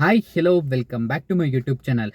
hi hello welcome back to my YouTube channel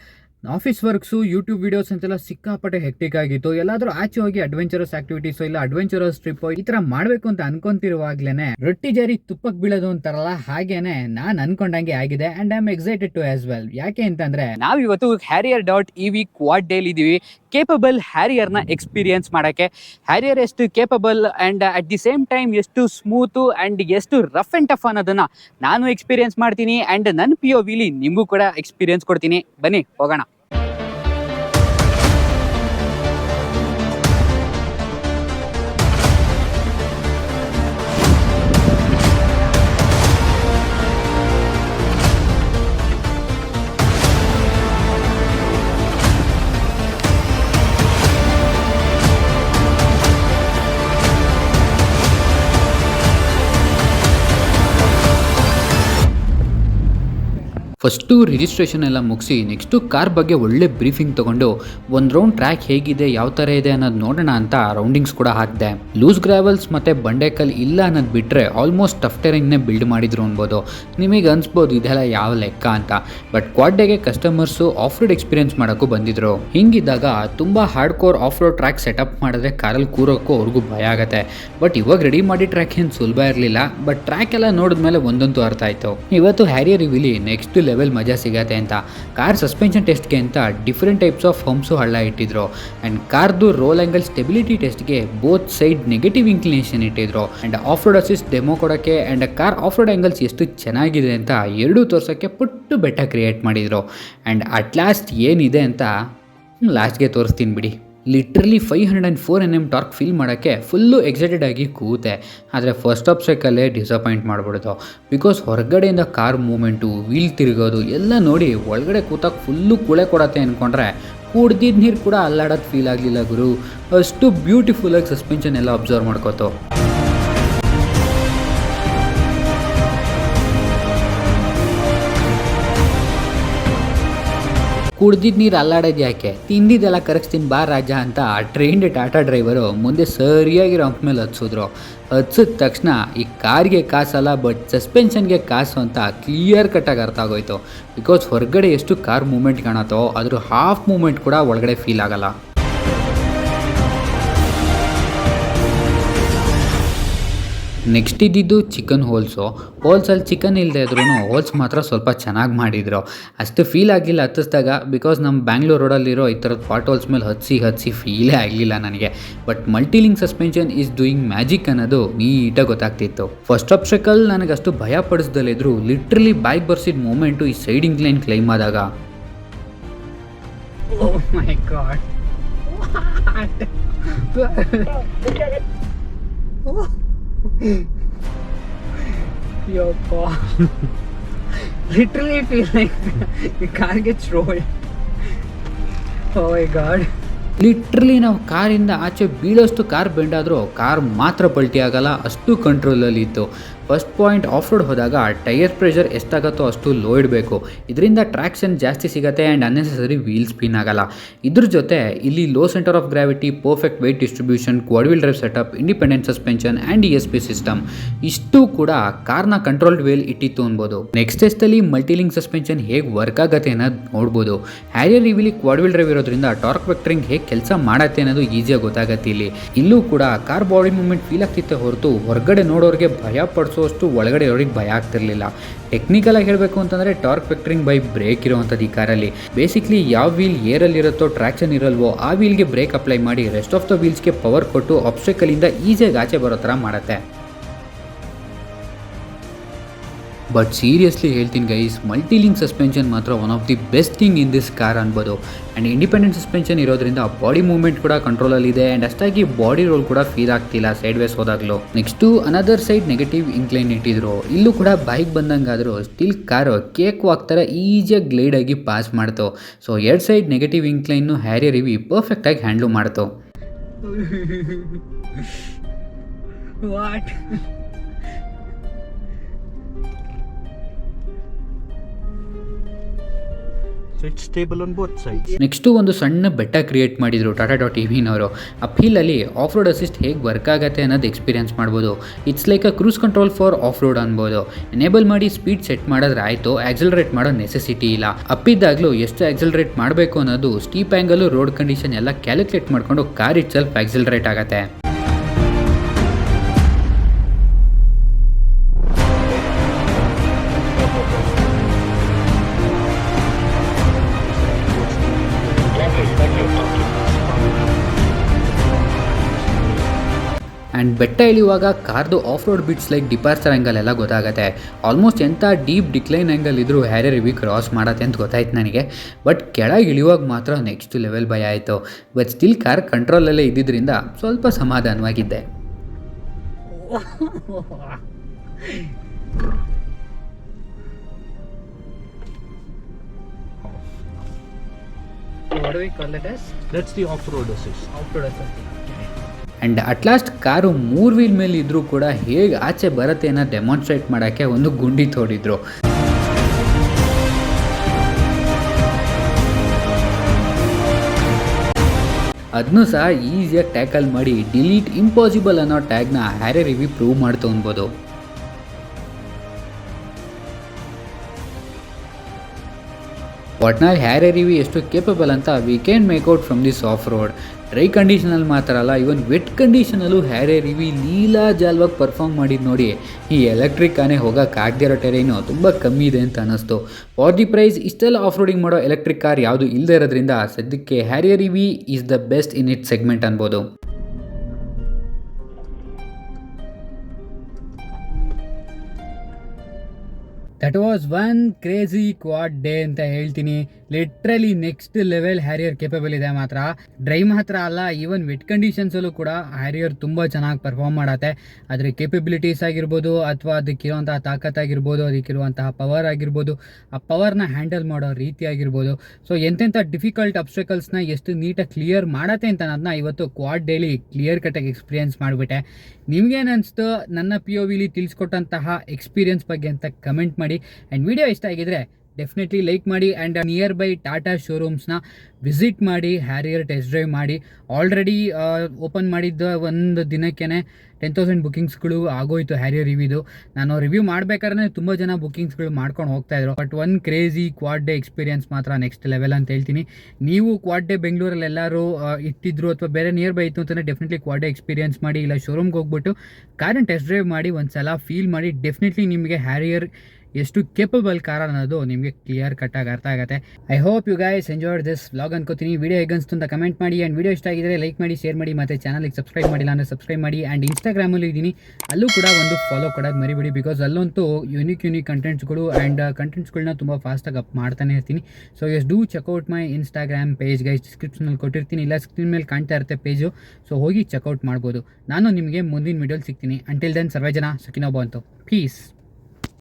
office works YouTube videos ಅಂತೆಲ್ಲ ಸಿಕ್ಕಾಪಟ್ಟೆ hectic ಆಗಿತ್ತು ಎಲ್ಲಾದರೂ ಆಚೆ ಹೋಗಿ ಅಡ್ವೆಂಚರಸ್ ಆಕ್ಟಿವಿಟೀಸ್ ಇಲ್ಲ ಅಡ್ವೆಂಚರಸ್ ಟ್ರಿಪ್ ಈ ಥರ ಮಾಡಬೇಕು ಅಂತ ಅನ್ಕೊಂತಿರುವಾಗ್ಲೇನೆ ರೊಟ್ಟಿ ಜಾರಿ ತುಪ್ಪಕ್ಕೆ ಬೀಳೋದು ಅಂತಾರಲ್ಲ ಹಾಗೇನೆ ನಾನು ಅನ್ಕೊಂಡಂಗೆ ಆಗಿದೆ and I am excited to as well ಯಾಕೆ ಅಂತಂದರೆ ನಾವು ಇವತ್ತು Harrier dot E V quad day ಇದ್ದೀವಿ ಕೇಪಬಲ್ ಹ್ಯಾರಿಯರ್ನ ಎಕ್ಸ್ಪೀರಿಯನ್ಸ್ ಮಾಡೋಕ್ಕೆ ಹ್ಯಾರಿಯರ್ ಎಷ್ಟು capable and at the same time ಎಷ್ಟು ಸ್ಮೂತು ಆ್ಯಂಡ್ ಎಷ್ಟು ರಫ್ ಆ್ಯಂಡ್ ಟಫ್ ಅನ್ನೋದನ್ನು ನಾನು ಎಕ್ಸ್ಪೀರಿಯನ್ಸ್ ಮಾಡ್ತೀನಿ ಆ್ಯಂಡ್ ನನ್ನ ಪಿ ಒ ವಿಲಿ ನಿಮಗೂ ಕೂಡ ಎಕ್ಸ್ಪೀರಿಯನ್ಸ್ ಕೊಡ್ತೀನಿ ಬನ್ನಿ ಹೋಗೋಣ ಫಸ್ಟು ರಿಜಿಸ್ಟ್ರೇಷನ್ ಎಲ್ಲ ಮುಗಿಸಿ ನೆಕ್ಸ್ಟು ಕಾರ್ ಬಗ್ಗೆ ಒಳ್ಳೆ ಬ್ರೀಫಿಂಗ್ ತೊಗೊಂಡು ಒಂದು ರೌಂಡ್ ಟ್ರ್ಯಾಕ್ ಹೇಗಿದೆ ಯಾವ ಥರ ಇದೆ ಅನ್ನೋದು ನೋಡೋಣ ಅಂತ ರೌಂಡಿಂಗ್ಸ್ ಕೂಡ ಹಾಕಿದೆ ಲೂಸ್ ಗ್ರಾವೆಲ್ಸ್ ಮತ್ತು ಬಂಡೆಕಲ್ ಇಲ್ಲ ಅನ್ನೋದು ಬಿಟ್ಟರೆ ಆಲ್ಮೋಸ್ಟ್ ಟಫ್ ಟೆರಿಂಗ್ನೇ ಬಿಲ್ಡ್ ಮಾಡಿದ್ರು ಅನ್ಬೋದು ನಿಮಗೆ ಅನ್ಸ್ಬೋದು ಇದೆಲ್ಲ ಯಾವ ಲೆಕ್ಕ ಅಂತ ಬಟ್ ಕ್ವಾಡ್ಡೆಗೆ ಕಸ್ಟಮರ್ಸು ಆಫ್ ರೋಡ್ ಎಕ್ಸ್ಪೀರಿಯನ್ಸ್ ಮಾಡೋಕ್ಕೂ ಬಂದಿದ್ರು ಹಿಂಗಿದ್ದಾಗ ತುಂಬ hard core off road track setup ಮಾಡಿದ್ರೆ ಕಾರಲ್ಲಿ ಕೂರೋಕ್ಕೂ ಅವ್ರಿಗೂ ಭಯ ಆಗುತ್ತೆ ಬಟ್ ಇವಾಗ ರೆಡಿ ಮಾಡಿ ಟ್ರ್ಯಾಕ್ ಏನು ಸುಲಭ ಇರಲಿಲ್ಲ ಬಟ್ ಟ್ರ್ಯಾಕ್ ಎಲ್ಲ ನೋಡಿದ್ಮೇಲೆ ಒಂದಂತೂ ಅರ್ಥ ಆಯಿತು ಇವತ್ತು ಹ್ಯಾರಿಯರ್ ವಿಲಿ ನೆಕ್ಸ್ಟ್ ಲೆವೆಲ್ ಮಜಾ ಸಿಗತ್ತೆ ಅಂತ ಕಾರ್ ಸಸ್ಪೆನ್ಷನ್ ಟೆಸ್ಟ್ಗೆ ಅಂತ ಡಿಫ್ರೆಂಟ್ ಟೈಪ್ಸ್ ಆಫ್ ಹಂಪ್ಸು ಹಳ್ಳ ಇಟ್ಟಿದ್ರು ಆ್ಯಂಡ್ ಕಾರ್ದು ರೋಲ್ ಆ್ಯಂಗಲ್ ಸ್ಟೆಬಿಲಿಟಿ ಟೆಸ್ಟ್ಗೆ ಬೋತ್ ಸೈಡ್ ನೆಗೆಟಿವ್ ಇನ್ಕ್ಲಿನೇಷನ್ ಇಟ್ಟಿದ್ರು and off road assist demo ಕೊಡೋಕ್ಕೆ and car off road angles ಎಷ್ಟು ಚೆನ್ನಾಗಿದೆ ಅಂತ ಎರಡೂ ತೋರ್ಸೋಕ್ಕೆ ಪುಟ್ಟು ಬೆಟ್ಟ ಕ್ರಿಯೇಟ್ ಮಾಡಿದರು ಆ್ಯಂಡ್ ಅಟ್ ಲಾಸ್ಟ್ ಏನಿದೆ ಅಂತ ಲಾಸ್ಟ್ಗೆ ತೋರಿಸ್ತೀನಿ ಬಿಡಿ literally five hundred and four N M torque feel ಮಾಡೋಕ್ಕೆ ಫುಲ್ಲು ಎಕ್ಸೈಟೆಡ್ ಆಗಿ ಕೂತೆ ಆದರೆ ಫಸ್ಟ್ ಆಫ್ ಸೈಕಲ್ಲೇ ಡಿಸಪಾಯಿಂಟ್ ಮಾಡಿಬಿಡ್ತು ಬಿಕಾಸ್ ಹೊರಗಡೆಯಿಂದ ಕಾರ್ ಮೂಮೆಂಟು ವೀಲ್ ತಿರುಗೋದು ಎಲ್ಲ ನೋಡಿ ಒಳಗಡೆ ಕೂತಾಗ ಫುಲ್ಲು ಕುಳೆ ಕೊಡತ್ತೆ ಅಂದ್ಕೊಂಡ್ರೆ ಕುಡ್ದಿದ್ದ ನೀರು ಕೂಡ ಅಲ್ಲಾಡೋದು ಫೀಲ್ ಆಗಲಿಲ್ಲ ಗುರು ಅಷ್ಟು ಬ್ಯೂಟಿಫುಲ್ಲಾಗಿ ಸಸ್ಪೆನ್ಷನ್ ಎಲ್ಲ ಅಬ್ಸರ್ವ್ ಮಾಡ್ಕೋತು ಕುಡ್ದಿದ್ದು ನೀರು ಅಲ್ಲಾಡೋದು ಯಾಕೆ ತಿಂದಿದ್ದೆಲ್ಲ ಕರಗಿಸ್ತೀನಿ ಬಾ ರಾಜ ಅಂತ ಆ ಟ್ರೈನ್ಡ್ ಟಾಟಾ ಡ್ರೈವರು ಮುಂದೆ ಸರಿಯಾಗಿ ರಂಪ್ ಮೇಲೆ ಹತ್ಸಿದ್ರು ಹತ್ಸಿದ ತಕ್ಷಣ ಈ ಕಾರ್ಗೆ ಕಾಸಲ್ಲ ಬಟ್ ಸಸ್ಪೆನ್ಷನ್ಗೆ ಕಾಸು ಅಂತ ಕ್ಲಿಯರ್ ಕಟ್ಟಾಗಿ ಅರ್ಥ ಆಗೋಯ್ತು ಬಿಕಾಸ್ ಹೊರಗಡೆ ಎಷ್ಟು ಕಾರ್ ಮೂಮೆಂಟ್ ಕಾಣತ್ತೋ ಅದ್ರ ಹಾಫ್ ಮೂಮೆಂಟ್ ಕೂಡ ಒಳಗಡೆ ಫೀಲ್ ಆಗಲ್ಲ ನೆಕ್ಸ್ಟ್ ಇದ್ದಿದ್ದು ಚಿಕನ್ ಹೋಲ್ಸು ಹೋಲ್ಸಲ್ಲಿ ಚಿಕನ್ ಇಲ್ಲದೆ ಇದ್ರೂ ಹೋಲ್ಸ್ ಮಾತ್ರ ಸ್ವಲ್ಪ ಚೆನ್ನಾಗಿ ಮಾಡಿದ್ರು ಅಷ್ಟು ಫೀಲ್ ಆಗಲಿಲ್ಲ ಹತ್ತಿಸಿದಾಗ ಬಿಕಾಸ್ ನಮ್ಮ ಬ್ಯಾಂಗ್ಳೂರ್ ರೋಡಲ್ಲಿರೋ ಈ ಥರದ ಪಾಟ್ ಹೋಲ್ಸ್ ಮೇಲೆ ಹಚ್ಚಿ ಹಚ್ಚಿ ಫೀಲೇ ಆಗಲಿಲ್ಲ ನನಗೆ but multilink suspension is doing magic ಅನ್ನೋದು ನೀಟಾಗಿ ಗೊತ್ತಾಗ್ತಿತ್ತು ಫಸ್ಟ್ ಆಪ್ಷಕಲ್ ನನಗೆ ಅಷ್ಟು ಭಯ ಪಡಿಸ್ದಲ್ಲಿದ್ರು ಲಿಟ್ರಲಿ ಬೈಕ್ ಬರ್ಸಿದ ಮೂಮೆಂಟು ಈ ಸೈಡಿಂಗ್ ಲೈನ್ ಕ್ಲೈಮ್ ಆದಾಗ ಮೈ oh ಯಪ್ಪ ಲಿಟ್ರಲಿ feel ಲೈಕ್ ಕಾರ್ ಗೆ ಚ್ರೋಲ್ ಲಿಟ್ರಲಿ ನಾವು ಕಾರಿಂದ ಆಚೆ ಬೀಳೋಷ್ಟು ಕಾರ್ ಬೆಂಡಾದರೂ ಕಾರ್ ಮಾತ್ರ ಪಲ್ಟಿ ಆಗಲ್ಲ ಅಷ್ಟು ಇತ್ತು ಫಸ್ಟ್ ಪಾಯಿಂಟ್ ಆಫ್ ರೋಡ್ ಹೋದಾಗ ಟೈರ್ ಪ್ರೆಷರ್ ಎಷ್ಟಾಗತ್ತೋ ಅಷ್ಟು ಲೋ ಇಡಬೇಕು ಇದರಿಂದ ಟ್ರ್ಯಾಕ್ಷನ್ ಜಾಸ್ತಿ ಸಿಗುತ್ತೆ ಆ್ಯಂಡ್ ಅನ್ನೆಸೆಸರಿ ವೀಲ್ ಸ್ಪಿನ್ ಆಗಲ್ಲ ಇದ್ರ ಜೊತೆ ಇಲ್ಲಿ low centre of gravity perfect weight distribution quad wheel drive setup independent suspension and E S P system ಇಷ್ಟು ಕೂಡ ಕಾರ್ನ ಕಂಟ್ರೋಲ್ಡ್ ವೀಲ್ ಇಟ್ಟಿತ್ತು ಅನ್ಬೋದು ನೆಕ್ಸ್ಟ್ ಟೆಸ್ಟಲ್ಲಿ ಮಲ್ಟಿಲಿಂಗ್ ಸಸ್ಪೆನ್ಷನ್ ಹೇಗೆ ವರ್ಕ್ ಆಗುತ್ತೆ ಅನ್ನೋದು ನೋಡ್ಬೋದು ಹ್ಯಾರಿಯರ್ ಇವಿಲಿ ಕ್ವಾಡ್ ವೀಲ್ ಡ್ರೈವ್ ಇರೋದ್ರಿಂದ ಟಾರ್ಕ್ ವೆಕ್ಟ್ರಿಂಗ್ ಹೇಗೆ ಕೆಲಸ ಮಾಡತ್ತೆ ಅನ್ನೋದು ಈಸಿಯಾಗಿ ಗೊತ್ತಾಗತ್ತೆ ಇಲ್ಲಿ ಇಲ್ಲೂ ಕೂಡ ಕಾರ್ ಬಾಡಿ ಮೂವ್ಮೆಂಟ್ ಫೀಲ್ ಆಗ್ತಿತ್ತೆ ಹೊರತು ಹೊರಗಡೆ ನೋಡೋರಿಗೆ ಭಯ ಅಷ್ಟು ಒಳಗಡೆ ಇರೋರಿಗೆ ಭಯ ಆಗ್ತಿರಲಿಲ್ಲ ಟೆಕ್ನಿಕಲಾಗಿ ಹೇಳಬೇಕು ಅಂತಂದರೆ ಟಾರ್ಕ್ ಫೆಕ್ಟ್ರಿಂಗ್ ಬೈ ಬ್ರೇಕ್ ಇರುವಂಥದ್ದು ಈ ಕಾರಲ್ಲಿ ಬೇಸಿಕ್ಲಿ ಯಾವ ವೀಲ್ ಇರುತ್ತೋ ಟ್ರ್ಯಾಕ್ಷನ್ ಇರಲ್ವೋ ಆ ವೀಲ್ಗೆ ಬ್ರೇಕ್ ಅಪ್ಲೈ ಮಾಡಿ ರೆಸ್ಟ್ ಆಫ್ ದ ವೀಲ್ಸ್ಗೆ ಪವರ್ ಕೊಟ್ಟು ಇಂದ ಈಸಿಯಾಗಿ ಆಚೆ ಬರೋ ಥರ ಮಾಡುತ್ತೆ ಬಟ್ ಸೀರಿಯಸ್ಲಿ ಹೇಳ್ತೀನಿ ಗೈಸ್ ಮಲ್ಟಿಲಿಂಕ್ ಸಸ್ಪೆನ್ಷನ್ ಮಾತ್ರ one of the best thing in this car ಅನ್ಬೋದು ಆ್ಯಂಡ್ ಇಂಡಿಪೆಂಡೆಂಟ್ ಸಸ್ಪೆನ್ಷನ್ ಇರೋದ್ರಿಂದ ಬಾಡಿ ಮೂವ್ಮೆಂಟ್ ಕೂಡ ಕಂಟ್ರೋಲಲ್ಲಿದೆ ಆ್ಯಂಡ್ ಅಷ್ಟಾಗಿ ಬಾಡಿ ರೋಲ್ ಕೂಡ ಫೀಲ್ ಆಗ್ತಿಲ್ಲ sideways ಹೋದಾಗಲೂ next another side negative incline ಇಟ್ಟಿದ್ರು ಇಲ್ಲೂ ಕೂಡ ಬೈಕ್ ಬಂದಂಗಾದರೂ ಸ್ಟಿಲ್ ಕಾರ್ ಕೇಕ್ ವಾಕ್ ಥರ ಈಸಿಯಾಗಿ ಆಗಿ ಪಾಸ್ ಮಾಡ್ತು ಸೊ ಎರಡು ಸೈಡ್ ನೆಗೆಟಿವ್ ಇನ್ಕ್ಲೈನ್ನು ಹ್ಯಾರಿಯರ್ ಇವಿ ಪರ್ಫೆಕ್ಟಾಗಿ ಹ್ಯಾಂಡ್ಲ್ ಮಾಡ್ತು what so it's stable on next ಒಂದು ಸಣ್ಣ ಬೆಟ್ಟ ಕ್ರಿಯೇಟ್ ಮಾಡಿದರು ಟಾಟಾ ಡಾಟ್ ಇವಿನವರು ಆ ಫೀಲಲ್ಲಿ ಆಫ್ ರೋಡ್ ಅಸಿಸ್ಟ್ ಹೇಗೆ ವರ್ಕ್ ಆಗುತ್ತೆ ಅನ್ನೋದು ಎಕ್ಸ್ಪೀರಿಯನ್ಸ್ ಮಾಡ್ಬೋದು it's like a cruise control for off road ಅನ್ಬೋದು ಎನೇಬಲ್ ಮಾಡಿ ಸ್ಪೀಡ್ ಸೆಟ್ ಮಾಡಿದ್ರೆ ಆಯಿತು ಆಕ್ಸಲರೇಟ್ ಮಾಡೋ ನೆಸೆಸಿಟಿ ಇಲ್ಲ ಅಪ್ಪಿದ್ದಾಗಲೂ ಎಷ್ಟು ಆಕ್ಸಲರೇಟ್ ಮಾಡಬೇಕು ಅನ್ನೋದು ಸ್ಟೀಪ್ ಆ್ಯಂಗಲು ರೋಡ್ ಕಂಡೀಷನ್ ಎಲ್ಲ ಕ್ಯಾಲ್ಕುಲೇಟ್ ಮಾಡಿಕೊಂಡು ಕಾರ್ ಇಟ್ಸೆಲ್ಫ್ ಆಕ್ಸಲರೇಟ್ ಆಗುತ್ತೆ ಆ್ಯಂಡ್ ಬೆಟ್ಟ ಇಳಿಯುವಾಗ ಕಾರ್ದು off road bits like departure angle ಎಲ್ಲ ಗೊತ್ತಾಗುತ್ತೆ ಆಲ್ಮೋಸ್ಟ್ ಎಂಥ ಡೀಪ್ ಡಿಕ್ಲೈನ್ ಆ್ಯಂಗಲ್ ಇದ್ದರೂ ಹ್ಯಾರೆ ರಿವಿ ಕ್ರಾಸ್ ಮಾಡತ್ತೆ ಅಂತ ಗೊತ್ತಾಯ್ತು ನನಗೆ ಬಟ್ ಕೆಳಗೆ ಇಳಿಯುವಾಗ ಮಾತ್ರ ನೆಕ್ಸ್ಟ್ ಲೆವೆಲ್ ಭಯ ಆಯಿತು ಬಟ್ ಸ್ಟಿಲ್ ಕಾರ್ ಕಂಟ್ರೋಲಲ್ಲೇ ಇದ್ದಿದ್ದರಿಂದ ಸ್ವಲ್ಪ ಸಮಾಧಾನವಾಗಿದ್ದೆ What do we call it as? That's the off-road assist. Off-road assist. And at last car ಮೂರು ವೀಲ್ ಮೇಲೆ ಇದ್ದರೂ ಕೂಡ ಹೇಗೆ ಆಚೆ ಬರುತ್ತೆ ಅನ್ನೋ ಡೆಮಾನ್ಸ್ಟ್ರೇಟ್ ಮಾಡೋಕ್ಕೆ ಒಂದು ಗುಂಡಿ ತೋಡಿದ್ರು ಅದನ್ನೂ ಸಹ ಈಸಿಯಾಗಿ ಟ್ಯಾಕಲ್ ಮಾಡಿ ಡಿಲೀಟ್ ಇಂಪಾಸಿಬಲ್ ಅನ್ನೋ ಟ್ಯಾಗ್ನ ಹ್ಯಾರೆ ರಿವಿ ಪ್ರೂವ್ ಮಾಡ್ತಾ ಅನ್ಬೋದು ಒಟ್ನಲ್ಲಿ ಹ್ಯಾರೆ ರಿವಿ ಎಷ್ಟು ಕೇಪಬಲ್ ಅಂತ we can make out from this off road dry ಕಂಡೀಷನಲ್ಲಿ ಮಾತ್ರ ಅಲ್ಲ ಇವನ್ ವೆಟ್ ಕಂಡೀಷನಲ್ಲೂ ಹ್ಯಾರೆ ರಿವಿ ಲೀಲಾ ಜಾಲ್ವಾಗಿ ಪರ್ಫಾರ್ಮ್ ಮಾಡಿದ್ದು ನೋಡಿ ಈ ಎಲೆಕ್ಟ್ರಿಕ್ ಕಾನೇ ಹೋಗಕ್ಕೆ ಆಗದಿರೋ ಟೆರೇನು ತುಂಬ ಕಮ್ಮಿ ಇದೆ ಅಂತ ಅನ್ನಿಸ್ತು ಫಾರ್ ದಿ ಪ್ರೈಸ್ ಇಷ್ಟೆಲ್ಲ ಆಫ್ ರೋಡಿಂಗ್ ಮಾಡೋ ಎಲೆಕ್ಟ್ರಿಕ್ ಕಾರ್ ಯಾವುದು ಇಲ್ಲದೆ ಇರೋದ್ರಿಂದ ಸದ್ಯಕ್ಕೆ Harrier EV is the best in it segment ಅನ್ಬೋದು that was one crazy quad day ಅಂತ ಹೇಳ್ತೀನಿ literally next level Harrier capable ಇದೆ ಮಾತ್ರ ಡ್ರೈ ಮಾತ್ರ ಅಲ್ಲ ಈವನ್ ವೆಟ್ ಕಂಡೀಷನ್ಸಲ್ಲೂ ಕೂಡ ಹ್ಯಾರಿಯರ್ ತುಂಬ ಚೆನ್ನಾಗಿ ಪರ್ಫಾರ್ಮ್ ಮಾಡತ್ತೆ ಅದ್ರ ಕೇಪಬಿಲಿಟೀಸ್ ಆಗಿರ್ಬೋದು ಅಥವಾ ಅದಕ್ಕಿರುವಂತಹ ತಾಕತ್ ಆಗಿರ್ಬೋದು ಅದಕ್ಕಿರುವಂತಹ ಪವರ್ ಆಗಿರ್ಬೋದು ಆ ಪವರ್ನ ಹ್ಯಾಂಡಲ್ ಮಾಡೋ ರೀತಿ ಆಗಿರ್ಬೋದು ಸೊ ಎಂತೆಂಥ ಡಿಫಿಕಲ್ಟ್ ಅಬ್ಸ್ಟಕಲ್ಸ್ನ ಎಷ್ಟು ನೀಟಾಗಿ ಕ್ಲಿಯರ್ ಮಾಡತ್ತೆ ಅಂತ ಅದನ್ನ ಇವತ್ತು ಕ್ವಾಡ್ ಡೈಲಿ ಕ್ಲಿಯರ್ ಕಟ್ಟಾಗಿ ಎಕ್ಸ್ಪೀರಿಯನ್ಸ್ ಮಾಡಿಬಿಟ್ಟೆ ನಿಮ್ಗೇನು ಅನಿಸ್ತು ನನ್ನ ಪಿ ಓ ವಿಲಿ ತಿಳಿಸ್ಕೊಟ್ಟಂತಹ ಎಕ್ಸ್ಪೀರಿಯನ್ಸ್ ಬಗ್ಗೆ ಅಂತ ಕಮೆಂಟ್ ಮಾಡಿ ಆ್ಯಂಡ್ ವಿಡಿಯೋ ಇಷ್ಟ ಆಗಿದ್ರೆ ಡೆಫಿನೆಟ್ಲಿ ಲೈಕ್ ಮಾಡಿ ಆ್ಯಂಡ್ ನಿಯರ್ ಬೈ ಟಾಟಾ ಶೋರೂಮ್ಸ್ನ ವಿಸಿಟ್ ಮಾಡಿ ಹ್ಯಾರಿಯರ್ ಟೆಸ್ಟ್ ಡ್ರೈವ್ ಮಾಡಿ ಆಲ್ರೆಡಿ ಓಪನ್ ಮಾಡಿದ್ದ ಒಂದು ದಿನಕ್ಕೇ ಟೆನ್ ತೌಸಂಡ್ ಬುಕ್ಕಿಂಗ್ಸ್ಗಳು ಆಗೋಯಿತು ಹ್ಯಾರಿಯರ್ ರಿವ್ಯೂದು ನಾನು ರಿವ್ಯೂ ಮಾಡಬೇಕಾದ್ರೆ ತುಂಬ ಜನ ಬುಕ್ಕಿಂಗ್ಸ್ಗಳು ಮಾಡ್ಕೊಂಡು ಹೋಗ್ತಾಯಿದ್ರು but one crazy quad day experience ಮಾತ್ರ ನೆಕ್ಸ್ಟ್ ಲೆವೆಲ್ ಅಂತ ಹೇಳ್ತೀನಿ ನೀವು ಕ್ವಾಡ್ ಡೇ ಬೆಂಗಳೂರಲ್ಲಿ ಎಲ್ಲರೂ ಇಟ್ಟಿದ್ರು ಅಥವಾ ಬೇರೆ ನಿಯರ್ ಬೈ ಇತ್ತು ಅಂತಂದರೆ ಡೆಫಿನೆಟ್ಲಿ ಕ್ವಾಡ್ ಡೇ ಎಕ್ಸ್ಪೀರಿಯನ್ಸ್ ಮಾಡಿ ಇಲ್ಲ ಶೋರೂಮ್ಗೆ ಹೋಗ್ಬಿಟ್ಟು ಕಾರನ್ನು ಟೆಸ್ಟ್ ಡ್ರೈವ್ ಮಾಡಿ ಒಂದು ಸಲ ಫೀಲ್ ಮಾಡಿ ಡೆಫಿನೆಟ್ಲಿ ನಿಮಗೆ ಹ್ಯಾರಿಯರ್ ಎಷ್ಟು ಕೇಪಬಲ್ ಕಾರ್ ಅನ್ನೋದು ನಿಮಗೆ ಕ್ಲಿಯರ್ ಕಟ್ಟಾಗಿ ಅರ್ಥ ಆಗುತ್ತೆ I hope you guys enjoyed this vlog ಅನ್ಕೋತೀನಿ ವಿಡಿಯೋ ಹೇಗನ್ಸ್ತು ಅಂತ ಕಮೆಂಟ್ ಮಾಡಿ ಆ್ಯಂಡ್ ವಿಡಿಯೋ ಇಷ್ಟ ಆಗಿದ್ರೆ ಲೈಕ್ ಮಾಡಿ ಶೇರ್ ಮಾಡಿ ಮತ್ತು ಚಾನಲ್ಗೆ ಸಬ್ಸ್ಕ್ರೈಬ್ ಮಾಡಿಲ್ಲ ಅಂದರೆ ಸಬ್ಸ್ಕ್ರೈಬ್ ಮಾಡಿ ಆ್ಯಂಡ್ ಇನ್ಸ್ಟಾಗ್ರಾಮಲ್ಲೂ ಇದ್ದೀನಿ ಅಲ್ಲೂ ಕೂಡ ಒಂದು ಫಾಲೋ ಕೊಡೋದು ಮರಿಬಿಡಿ ಬಿಕಾಸ್ ಅಲ್ಲಂತೂ ಯುನಿಕ್ ಯುನಿಕ್ ಕಂಟೆಂಟ್ಸ್ಗಳು ಆ್ಯಂಡ್ ಕಂಟೆಂಟ್ಸ್ಗಳನ್ನ ತುಂಬ ಫಾಸ್ಟಾಗಿ ಅಪ್ ಮಾಡ್ತಾನೆ ಇರ್ತೀನಿ so yes do check out my Instagram page guys ಡಿಸ್ಕ್ರಿಪ್ಷನಲ್ಲಿ ಕೊಟ್ಟಿರ್ತೀನಿ ಇಲ್ಲ ಸ್ಕ್ರೀನ್ ಮೇಲೆ ಕಾಣ್ತಾ ಇರುತ್ತೆ ಪೇಜು ಸೊ ಹೋಗಿ ಚೆಕ್ಔಟ್ ಮಾಡ್ಬೋದು ನಾನು ನಿಮಗೆ ಮುಂದಿನ ವೀಡಿಯೋಲಿ ಸಿಗ್ತೀನಿ ಅಂಟಿಲ್ ದೆನ್ ಸರ್ವೇ ಜನ ಸುಖಿನೋಬೋ ಅಂತು ಪೀಸ್